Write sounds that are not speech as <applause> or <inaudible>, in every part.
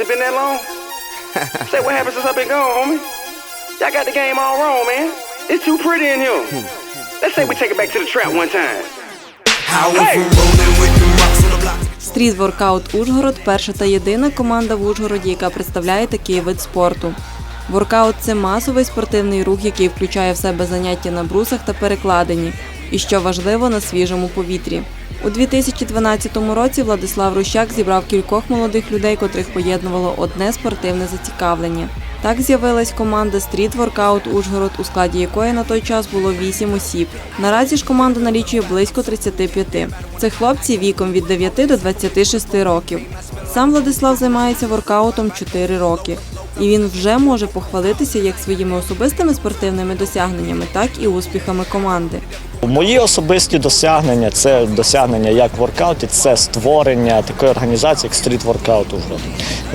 it been that long? <laughs> Say what happened since I've been gone, homie? Y'all got the game all wrong, man. It's too pretty in here. Let's say we take it back to the trap one time. How we from rolling with the rocks on the block. Стріт Воркаут Ужгород перша та єдина команда в Ужгороді, яка представляє такий вид спорту. Воркаут це масовий спортивний рух, який включає в себе заняття на брусах та перекладині, і що важливо на свіжому повітрі. У 2012 році Владислав Рущак зібрав кількох молодих людей, котрих поєднувало одне спортивне зацікавлення. Так з'явилась команда Стріт Воркаут Ужгород, у складі якої на той час було 8 осіб. Наразі ж команда налічує близько 35. Це хлопці віком від 9 до 26 років. Сам Владислав займається воркаутом 4 роки, і він вже може похвалитися як своїми особистими спортивними досягненнями, так і успіхами команди. Мої особисті досягнення це досягнення як в воркауті, це створення такої організації, як стріт воркаут Ужгород.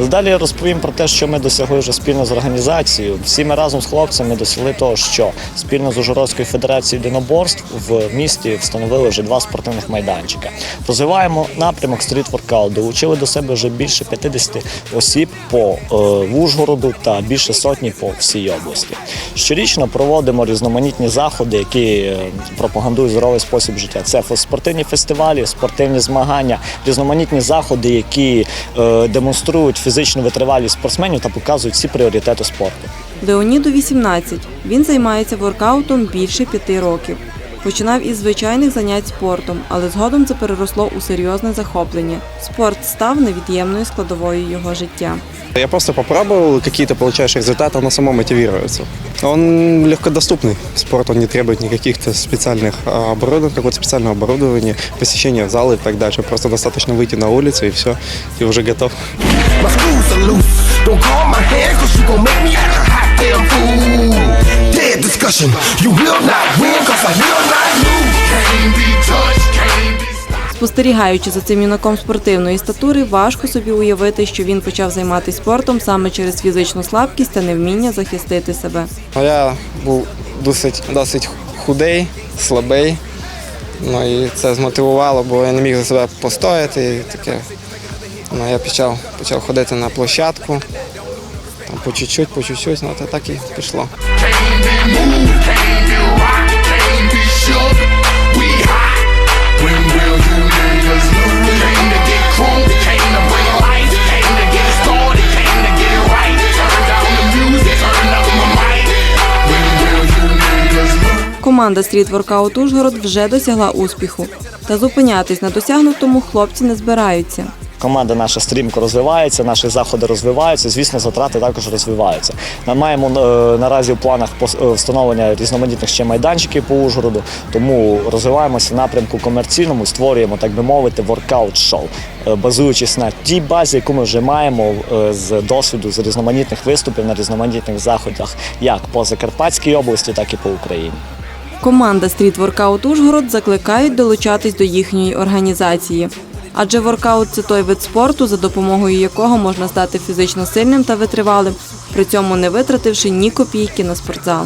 Далі я розповім про те, що ми досягли вже спільно з організацією. Всі ми разом з хлопцями досягли того, що спільно з Ужгородською федерацією єдиноборств в місті встановили вже два спортивних майданчика. Розвиваємо напрямок стріт воркаут, долучили до себе вже більше 50 осіб по е, Ужгороду та більше сотні по всій області. Щорічно проводимо різноманітні заходи, які е, пропагандують здоровий спосіб життя. Це спортивні фестивалі, спортивні змагання, різноманітні заходи, які е, демонструють фізичну витривалість спортсменів та показують всі пріоритети спорту. Леоніду 18. Він займається воркаутом більше п'яти років. Починав із звичайних занять спортом, але згодом це переросло у серйозне захоплення. Спорт став невід'ємною складовою його життя. Я просто попробовал, какие-то получаешь результаты, оно само мотивируется. Он легкодоступный. Спорт, он не требует никаких-то специальных а, оборудований, какого-то специального оборудования, посещения зала и так дальше. Просто достаточно выйти на улицу и все, ты уже готов. My Discussion. You will not win, cause I will not lose. Can't be touched, can't be. Спостерігаючи за цим юнаком спортивної статури, важко собі уявити, що він почав займатися спортом саме через фізичну слабкість та невміння захистити себе. Я був досить, досить худий, слабий. Ну і це змотивувало, бо я не міг за себе постояти. І таке. Ну, я почав, почав ходити на площадку. Там по чуть-чуть, по чуть-чуть, ну то так і пішло. Команда Стріт Воркаут Ужгород вже досягла успіху. Та зупинятись на досягнутому хлопці не збираються. Команда наша стрімко розвивається, наші заходи розвиваються. Звісно, затрати також розвиваються. Ми маємо е, наразі в планах е, встановлення різноманітних ще майданчиків по Ужгороду, тому розвиваємося в напрямку комерційному, створюємо, так би мовити, воркаут-шоу, е, базуючись на тій базі, яку ми вже маємо з досвіду з різноманітних виступів на різноманітних заходах, як по Закарпатській області, так і по Україні. Команда Стріт Воркаут Ужгород закликають долучатись до їхньої організації. Адже воркаут це той вид спорту, за допомогою якого можна стати фізично сильним та витривалим, при цьому не витративши ні копійки на спортзал.